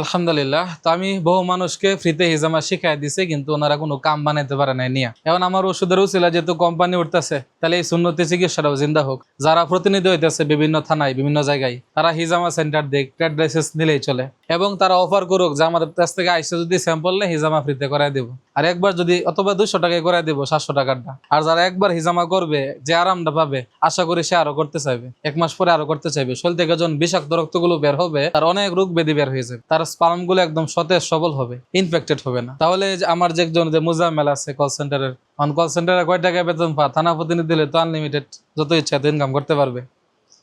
আলহামদুলিল্লাহ তো আমি বহু মানুষকে ফ্রিতে হিজামা শিখাই দিছে, কিন্তু ওনারা কোনো কাম বানাইতে পারে নাই নিয়ে। এখন আমার ওষুধের উচিলা যেহেতু কোম্পানি উঠতেছে, তাহলে এই সুন্নতি চিকিৎসাটাও জিন্দা হোক। যারা প্রতিনিধি হইতেছে বিভিন্ন থানায়, বিভিন্ন জায়গায়, তারা হিজামা সেন্টার দেখ ট্রেড লাইসেন্স নিলেই চলে। এবং তারা অফার করুক যে আমাদের কাছ থেকে আইসে যদি স্যাম্পল নেই হিজামা ফ্রিতে করাই দেবো। আর একবার যদি, অথবা দুশো টাকায় করাই দেবো, সাতশো টাকারটা আর যারা একবার হিজামা করবে, যে আরামটা পাবে, আশা করি সে আরও করতে চাইবে। এক মাস পরে আরও করতে চাইবে। শরীর থেকে যখন বিষাক্ত রক্তগুলো বের হবে, তার অনেক রোগ ব্যাধি বের হয়ে যাবে। তার স্পার্মগুলো একদম সতেজ, সবল হবে ইনফেক্টেড হবে না। তাহলে আমার যে একজন, যে মুজাম্মেল আছে কল সেন্টারের অন কল সেন্টারে কয় টাকা বেতন পা থানা প্রতিনিধি দিলে তো আনলিমিটেড যত ইচ্ছা তো ইনকাম করতে পারবে।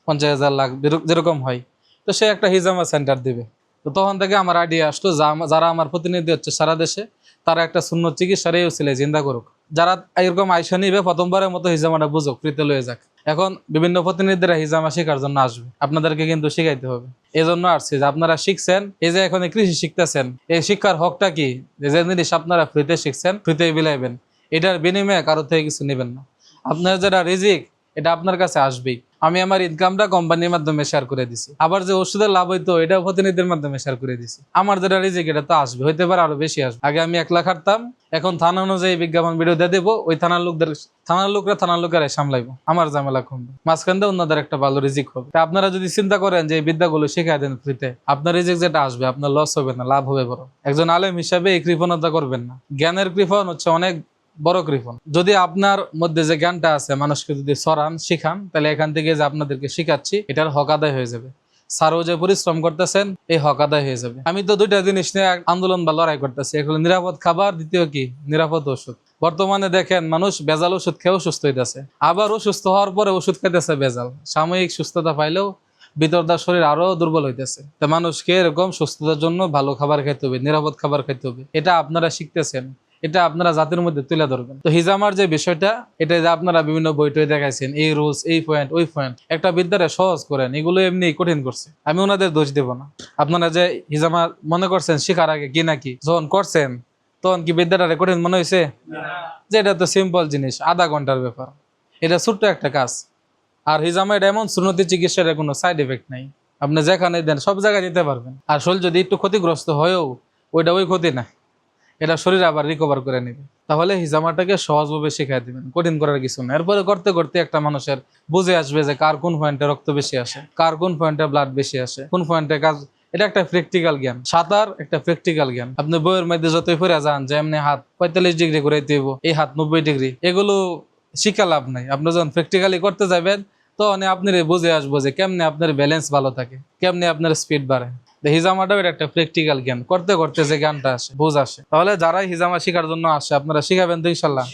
পঞ্চাশ হাজার লাখ যেরকম হয়। তো সে একটা হিজামা সেন্টার দিবে। তো তখন থেকে আমার আইডিয়া আসলো যারা আমার প্রতিনিধি হচ্ছে সারা দেশে তারা একটা শূন্য চিকিৎসার এই ছিল চিন্তা করুক। যারা এরকম আইসা নিবে, প্রথমবারের মতো হিজামাটা বুঝুক ফ্রিতে লয়ে যাক। এখন বিভিন্ন প্রতিনিধিরা হিজামা শেখার জন্য আসবে। আপনাদেরকে কিন্তু শিখাইতে হবে। এই জন্য আসছে যে আপনারা শিখছেন, এই যে এখন কৃষি শিখতেছেন, এই শিক্ষার হকটা কি? যে জিনিস আপনারা ফ্রিতে শিখছেন, ফ্রিতে বিলাইবেন, এটার বিনিময়ে কারও থেকে কিছু নেবেন না। আপনার যারা রিজিক, এটা আপনার কাছে আসবেই। আমি আমার ইনকামটা কোম্পানির মাধ্যমে শেয়ার করে দিছি। আবার যে ওষুধের লাভ হইতো এটা প্রতিনিধির মাধ্যমে শেয়ার করে দিছি। আমার যেটা রিজিক, এটা তো আসবে, হইতে পারে আরও বেশি আসবে। আগে আমি এক লাখ হারতাম এখন থানা অনুযায়ী বিজ্ঞাপন ভিডিও দিয়ে দেবো, ওই থানার লোকদের, থানার লোকরা থানার লোকেরা সামলাইবো। আমার ঝামেলা কমবে মাঝখান দিয়ে অন্যদের একটা ভালো রিজিক হবে। আপনারা যদি চিন্তা করেন যে এই বিদ্যাগুলো শেখাই দেন ফ্রিতে আপনার রিজিক যেটা আসবে, আপনার লস হবে না, লাভ হবে বড় একজন আলেম হিসাবে এই কৃপণতা করবেন না। জ্ঞানের কৃপণ হচ্ছে অনেক বড় কৃপণ যদি আপনার মধ্যে যে জ্ঞানটা আছে, মানুষকে যদি সরান, শিখান, তাহলে এখান থেকে যে আপনাদেরকে শিখাচ্ছি, এটার হক আদায় হয়ে যাবে। স্যারও যে পরিশ্রম করতেছেন, এই হক আদায় হয়ে যাবে। আমি তো দুইটা জিনিস নিয়ে আন্দোলন বা লড়াই করতেছি। এক হলো নিরাপদ খাবার, দ্বিতীয় কি? নিরাপদ ওষুধ। বর্তমানে দেখেন, মানুষ বেজাল ওষুধ খেয়েও সুস্থ হইতেছে। আবার অসুস্থ হওয়ার পরে ওষুধ খাইতেছে বেজাল সাময়িক সুস্থতা পাইলেও ভিতরদার শরীর আরও দুর্বল হইতেছে। তা মানুষকে এরকম সুস্থতার জন্য ভালো খাবার খাইতে হবে, নিরাপদ খাবার খাইতে হবে। এটা আপনারা শিখতেছেন। এটা আপনারা জাতির মধ্যে তুলে ধরবেন। তো হিজামার যে বিষয়টা, এটা যে আপনারা বিভিন্ন বই টই দেখাইছেন, এই রুলস এই পয়েন্ট ওই পয়েন্ট একটা বিদ্যারে সহজ করেন, এগুলো এমনি কঠিন করছে। আমি ওনাদের দোষ দেব না। আপনারা যে হিজামা মনে করছেন শিখার আগে কি নাকি যখন করছেন, তখন কি বিদ্যাটারে কঠিন মনে হয়েছে যে এটা তো সিম্পল জিনিস, আধা ঘণ্টার ব্যাপার। এটা ছোট্ট একটা কাজ। আর হিজামা এটা এমন সুন্নতি চিকিৎসার কোনো সাইড এফেক্ট নাই। আপনি যেখানে দেন, সব জায়গায় দিতে পারবেন। আর শরীর যদি একটু ক্ষতিগ্রস্ত হয়েও, ওইটা ওই ক্ষতি না। এটা শরীর আবার রিকভার করে নেবে। তাহলে হিজামাটাকে সহজভাবে শিখাই দিবেন, কঠিন করার কিছু না। এরপরে করতে করতে একটা মানুষের বুঝে আসবে যে কার কোন পয়েন্টে রক্ত বেশি আসে, কার কোন পয়েন্টে ব্লাড বেশি আসে, কোন পয়েন্টে কাজ এটা একটা প্র্যাকটিক্যাল জ্ঞান। সাঁতার একটা প্র্যাকটিক্যাল জ্ঞান। আপনি বইয়ের মধ্যে যতই ফিরে যান, যে এমনি হাত পঁয়তাল্লিশ ডিগ্রি ঘুরাইতে হইব, এই হাত নব্বই ডিগ্রি এগুলো শিখা লাভ নাই। আপনি যখন প্র্যাকটিক্যালি করতে যাবেন তখন আপনার বুঝে আসব যে কেমনে আপনার ব্যালেন্স ভালো থাকে, কেমনে আপনার স্পিড বাড়ে। হিজামাটাও এটা একটা প্র্যাকটিক্যাল জ্ঞান। করতে করতে যে জ্ঞানটা আসে বুঝ আসে। তাহলে হিজামা শেখার জন্য আসে আপনারা শিখাবেন তো ইনশাল্লাহ।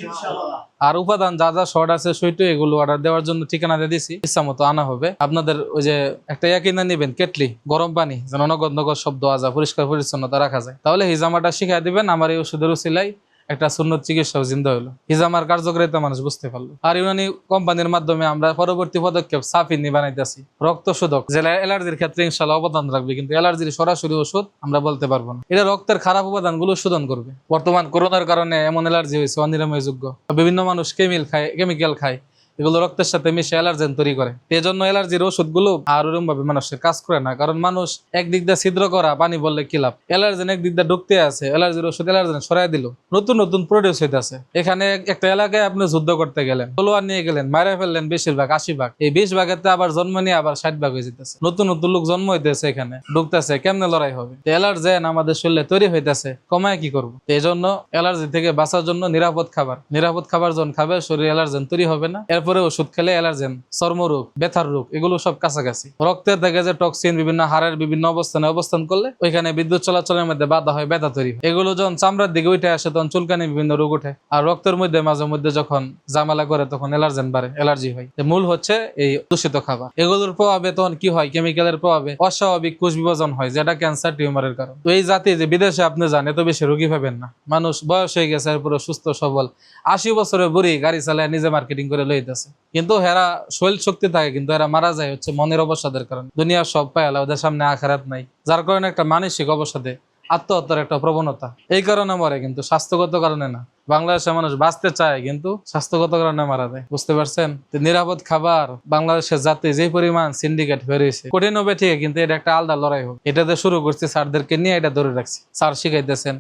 আর উপাদান যা যা শর্ট আছে সইটো এগুলো অর্ডার দেওয়ার জন্য ঠিকানা দিয়ে দিছি। ইচ্ছা মতো আনা হবে। আপনাদের ওই যে একটা ইয়া কিনে নেবেন কেটলি গরম পানি যেন নগদ নগদ শব্দ আজা পরিষ্কার পরিচ্ছন্নতা রাখা যায়। তাহলে হিজামাটা শিখাই দিবেন আমার এই ওষুধের উচিলাই একটা সুন্নত চিকিৎসাও জিন্দা হলো হিজামার কার্যকারিতা মানুষ বুঝতে পারল। আর ইউনানি কোম্পানির মাধ্যমে আমরা পরবর্তী পদক্ষেপ সাফিনি বানাইতেছি। রক্ত শোধক যেটা অ্যালার্জির ক্ষেত্রে ইনশাল্লাহ অবদান রাখবে, কিন্তু অ্যালার্জির সরাসরি ওষুধ আমরা বলতে পারব না। এটা রক্তের খারাপ উপাদানগুলো শোধন করবে। বর্তমান করোনার কারণে এমন অ্যালার্জি হয়েছে, অনিরাময়যোগ্য। বিভিন্ন মানুষ কেমিল খায় কেমিক্যাল খায়। এগুলো রক্তের সাথে মিশে অ্যালার্জেন তৈরি করে। এই জন্য অ্যালার্জির ওষুধগুলো আর ওরকম ভাবে মানুষের কাজ করে না, কারণ মানুষ একদিক দিয়ে ছিদ্র করা, পানি বললে কি লাভ? অ্যালার্জেন একদিক দিয়ে ঢুকতে আছে অ্যালার্জির ওষুধ অ্যালার্জেন সরাই দিল। নতুন নতুন প্রডিউস হইতেছে। এখানে একটা এলাকায় আপনি যুদ্ধ করতে গেলেন, তলোয়ার নিয়ে গেলেন মারা ফেললেন বেশিরভাগ আশি ভাগ এই বিশ ভাগেতে আবার জন্ম নিয়ে আবার ষাট ভাগ হয়ে যেতেছে। নতুন নতুন লোক জন্ম হইতেছে এখানে, ঢুকতেছে, কেমনে লড়াই হবে? অ্যালার্জেন আমাদের শরীরে তৈরি হইতেছে, কমায় কি করব? এই জন্য অ্যালার্জি থেকে বাঁচার জন্য নিরাপদ খাবার নিরাপদ খাবার যখন খাবে, শরীরে অ্যালার্জেন তৈরি হবে না। এরপরে ওষুধ খেলে অ্যালার্জেন চর্মরোগ ব্যথার রোগ, এগুলো সব কাছাকাছি। রক্তের থেকে যে টক্সিন বিভিন্ন হাড়ের বিভিন্ন অবস্থানে অবস্থান করলে ওইখানে বিদ্যুৎ চলাচলের মধ্যে বাধা হয়, ব্যথা তৈরি এগুলো যখন চামড়ার দিকে উঠে আসে, তখন চুলকানি, বিভিন্ন রোগ উঠে আর রক্তের মধ্যে, মাঝে মধ্যে যখন জামালা করে, তখন অ্যালার্জেন বাড়ে, অ্যালার্জি হয়। মূল হচ্ছে এই দূষিত খাবার। এগুলোর প্রভাবে তখন কি হয়? কেমিক্যালের প্রভাবে অস্বাভাবিক কোষ বিভাজন হয়, যেটা ক্যান্সার টিউমারের কারণ। তো এই জাতি যে বিদেশে আপনি যান, এত বেশি রোগী পাবেন না। মানুষ বয়স হয়ে গেছে, এরপরে সুস্থ, সবল। আশি বছরের বুড়ি গাড়ি চালায়, নিজে মার্কেটিং করে লইতেছে। কিন্তু হেরা শৈল শক্তি থাকে, কিন্তু এরা মারা যায় হচ্ছে মনের অবসাদের কারণে। দুনিয়ার সব পায়ালা ওদের সামনে আখারাত নাই, যার কারণে একটা মানসিক অবসাদে আত্মহত্যার একটা প্রবণতা। এই কারণে মরে, কিন্তু স্বাস্থ্যগত কারণে না। বাংলাদেশের মানুষ বাঁচতে চায়, কিন্তু স্বাস্থ্যগত কারণে মারা যায়। বুঝতে পারছেন? নিরাপদ খাবার বাংলাদেশের জাতি যে পরিমাণ সিন্ডিকেট বেরিয়েছে কঠিন হবে ঠিক কিন্তু এটা একটা আলাদা লড়াই হোক। এটাতে শুরু করছি, স্যারদেরকে নিয়ে এটা ধরে রাখছি। স্যার শিখাইতেছেন,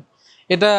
এটা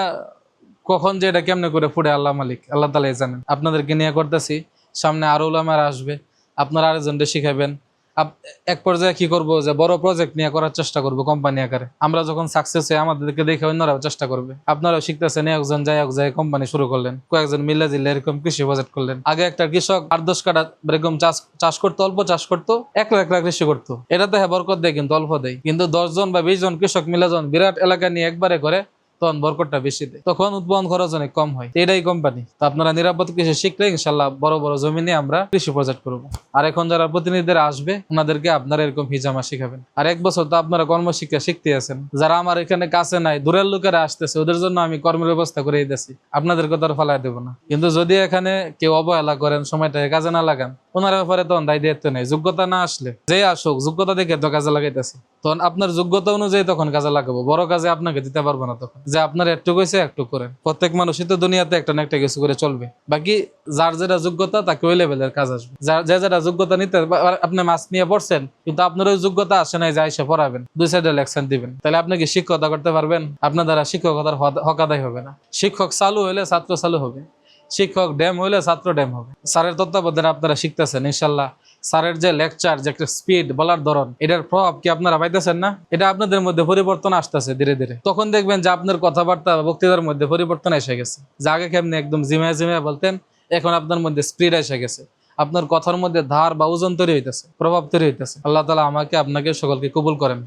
কখন যে এটা কেমনে করে ফুটে, আল্লাহ মালিক, আল্লাহ তালাই জানেন। আপনাদেরকে নিয়ে করতেছি সামনে আরও উলামার আসবে, আপনারা আরেকজনকে শিখাবেন আপ- এক পর্যায়ে কি করব যে বড় প্রজেক্ট নিয়ে করার চেষ্টা করব কোম্পানি আকারে। আমরা যখন সাকসেস হই, আমাদেরকে দেখে অন্যরাও চেষ্টা করবে। আপনারাও শিখতেছেন একজন যাই এক যায় কোম্পানি শুরু করলেন। কয়েকজন মিলে জিলে এরকম কৃষি বাজেট করলেন। আগে একটা কৃষক আট দশ কাটা এরকম চাষ চাষ করতো, অল্প চাষ করতো, এক লাখ লাখ কৃষি করতো। এটাতে হ্যাঁ বরকত দেয়, কিন্তু অল্প দেয়। কিন্তু দশ জন বা বিশ জন কৃষক মিলে যখন বিরাট এলাকা নিয়ে একবারে করে তখন বরকটটা বেশি দেয়। তখন উৎপাদন খরচ অনেক কম হয়। এটাই কোম্পানি তো আপনারা নিরাপদ কৃষি শিখলে ইনশাল্লাহ বড় বড় জমি নিয়ে আমরা কৃষি প্রজেক্ট করব। আর এখন যারা প্রতিনিধিরা আসবে, ওনাদেরকে আপনারা এরকম হিজামা শিখাবেন। আর এক বছর তো আপনারা কর্মশিক্ষা শিখতে আছেন। যারা আমার এখানে কাছে নাই, দূরের লোকেরা আসতেছে, ওদের জন্য আমি কর্মের ব্যবস্থা করে দিতেছি আপনাদের কথা ফালাই দেবো না। কিন্তু যদি এখানে কেউ অবহেলা করেন সময়টা কাজে না লাগান ওনার ব্যাপারে তখন দায় দায়িত্ব নেই যোগ্যতা না আসলে যে আসুক, যোগ্যতা দেখে তো কাজে লাগাইতেছি। তখন আপনার যোগ্যতা অনুযায়ী তখন কাজে লাগাবো, বড় কাজে আপনাকে দিতে পারব না তখন। যে আপনার একটু কইছে, একটু করেন প্রত্যেক মানুষই তো দুনিয়াতে একটা না একটা কিছু করে চলবে। বাকি যার যেটা যোগ্যতা, তাকে ওই লেভেলের কাজ আসবে। যে যেটা যোগ্যতা নিতে আপনি মাছ নিয়ে পড়ছেন, কিন্তু আপনার ওই যোগ্যতা আসে নাই, যে এসে পড়াবেন। দুই সাইডে লেকশন দিবেন। তাহলে আপনি কি শিক্ষকতা করতে পারবেন? আপনার দ্বারা শিক্ষকতার হদ- হক আদায় হবে না। শিক্ষক চালু হলে ছাত্র চালু হবে। শিক্ষক ড্যাম হলে ছাত্র ড্যাম হবে। স্যারের তত্ত্বাবধানে আপনারা শিখতেছেন, ইনশাল্লাহ। স্যারের যে লেকচার, যে একটা স্পিড বলার ধরন, এটার প্রভাব কি আপনারা পাইতেছেন না? এটা আপনাদের মধ্যে পরিবর্তন আসতেছে ধীরে ধীরে। তখন দেখবেন যে আপনার কথাবার্তা বক্তৃতার মধ্যে পরিবর্তন এসে গেছে। যে আগে কেমনি একদম জিমে জিমে বলতেন, এখন আপনার মধ্যে স্পিড এসে গেছে। আপনার কথার মধ্যে ধার বা ওজন তৈরি হইতেছে, প্রভাব তৈরি হইতেছে। আল্লাহ তালা আমাকে, আপনাকে সকলকে কবুল করেন।